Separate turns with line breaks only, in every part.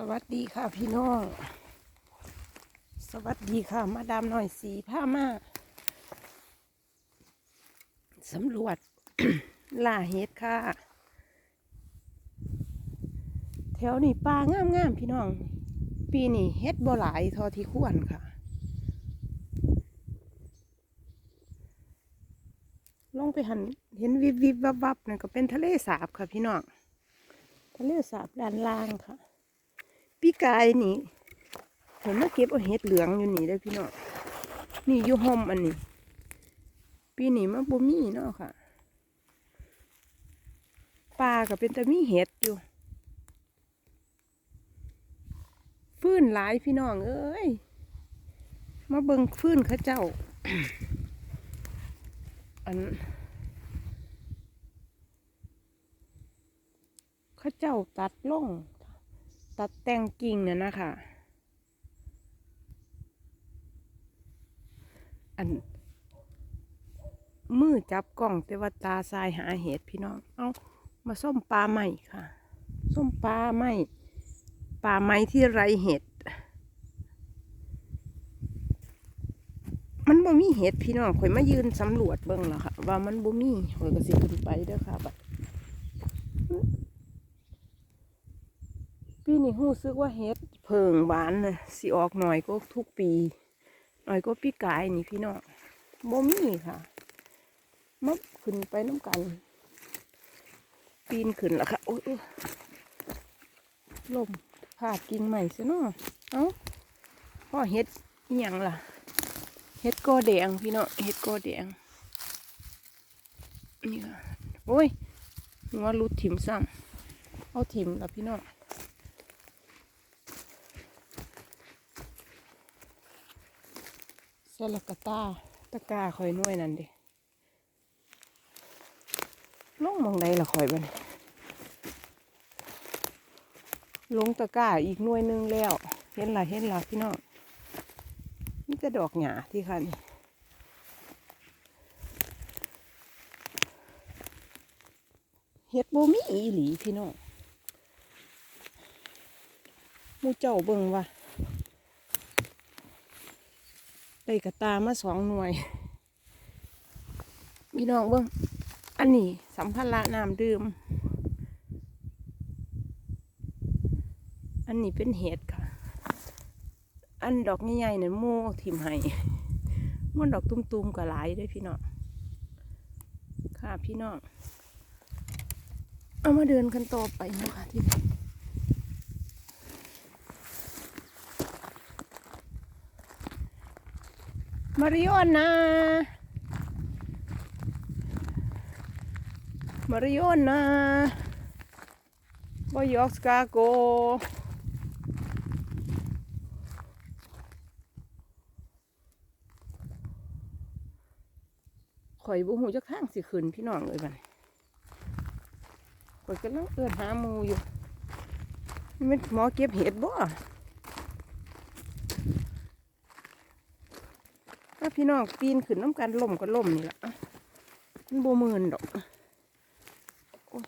สวัสดีค่ะพี่น้อง สวัสดีค่ะ มาดามหน่อยสีผ้ามาสำรวจ ล่าเห็ดค่ะ แถวนี้ป่างามงามๆพี่น้อง ปีนี้เฮ็ดบ่หลายทอที่ควรค่ะ ลงไปหันเห็นวิบวิบวับวับนั่นก็เป็นทะเลสาบค่ะพี่น้อง ทะเลสาบด้านล่างค่ะ พี่กายนี่ผมมาเก็บเอาเห็ดเหลืองอยู่นี่ได้พี่น้องนี่อยู่ห่มอันนี้ ปีนี้มันบ่มีเนาะค่ะปลาก็เป็นแต่มีเห็ดอยู่ฟื้นหลายพี่น้องเอ้ยมาเบิ่งฟื้นข้าเจ้า อันข้าเจ้าตัดล่อง ตัดแต่งกิ่งน่ะนะคะ อัน มือจับกล้องแต่ว่าตาทรายหาเห็ดพี่น้อง เอามาส้มปลาใหม่ค่ะ ส้มปลาใหม่ปลาไม้ที่ไรเห็ด มันบ่มีเห็ดพี่น้องข่อยมายืนสำรวจเบิ่งแล้วค่ะ ว่ามันบ่มีข่อยก็สิขึ้นไปเด้อค่ะบัด ปีนี้รู้สึกว่าเฮ็ดเพิงหวานนะสิออกหน่อยก็ทุกปีหน่อยก็ปีกายนี่พี่น้องบ่มีค่ะมับขึ้นไปน้ำกัน ปีนขึ้นล้วค่ะ โอ้ยลมพาดกิ่งใหม่ซะเนาะเอ้าพ่อเฮ็ดอหยังล่ะ เฮ็ดกอแดงพี่น้องเฮ็ดกอแดงนี่ค่ะ โอ้ยนึกว่ารุดถิ่มซ้ำเอาถิ่มล้วพี่น้อง สลักกะตาตะกาคอยน่วยนั่นดิลงมองใดละคอยบันลงตะกาอีกหน่วยหนึงแล้ว เห็นละเห็นละพี่น้องนี่จะดอกหยาที่ค่ะนี่เฮ็ดบ่มีอีหลีพี่น้องมูเจ้าเบิ่งว่า ได้กระตามาสองหน่วยพี่น้องเบิ้งอันนี้สัมภาระน้ำดื่ม อันนี้เป็นเห็ดค่ะ อันดอกใหญ่ๆเนี่ยโม่ทิมให้มันดอกตุ้มๆก็หลายด้วยพี่น้อง ค่ะพี่น้อง เอามาเดินกันต่อไปนะคะที่ Mariona. Mariona. Vad jag ska gå. ข่อยบุหูจักทางสิขึ้นพี่น้องเลยบัดนี้ข่อยกำลังเอื้อนหาหมูอยู่มันหมอเก็บเห็ดบ่าพี่น้องปีนขึ้นน้ำกันล่มก็ล่มนี่แหละมันโบมินดอกโอ้ย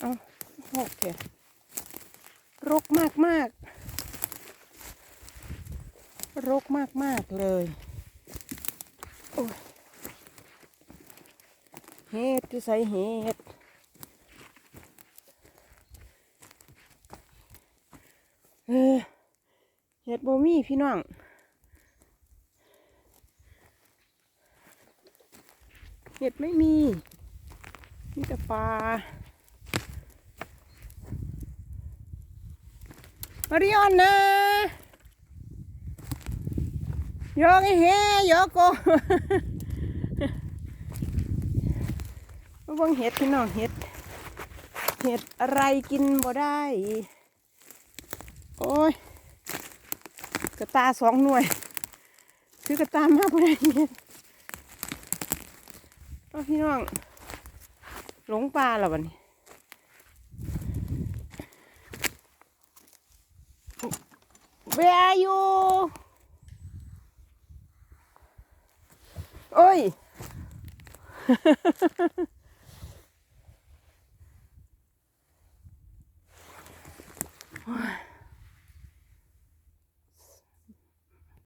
เอาโอเครกมากมากรกมากมากเลยโอ้ยเฮ็ดที่ใส่เฮ็ด เออเห็ ดโบมีพี่น้องเห็ดไม่มีมีแต่ปลามาริออนนะยกไอ้เฮยกโกมาเบิ่งเห็ดพี่น้องเห็ด เห็ดอะไรกินบ่ได้ โอ้ย กระตาสองหน่วย คือกระตามากบ่ได้เนี่ยเอาพี่น้อง หลงปลาแล้ววันนี้ Where are you โอ้ย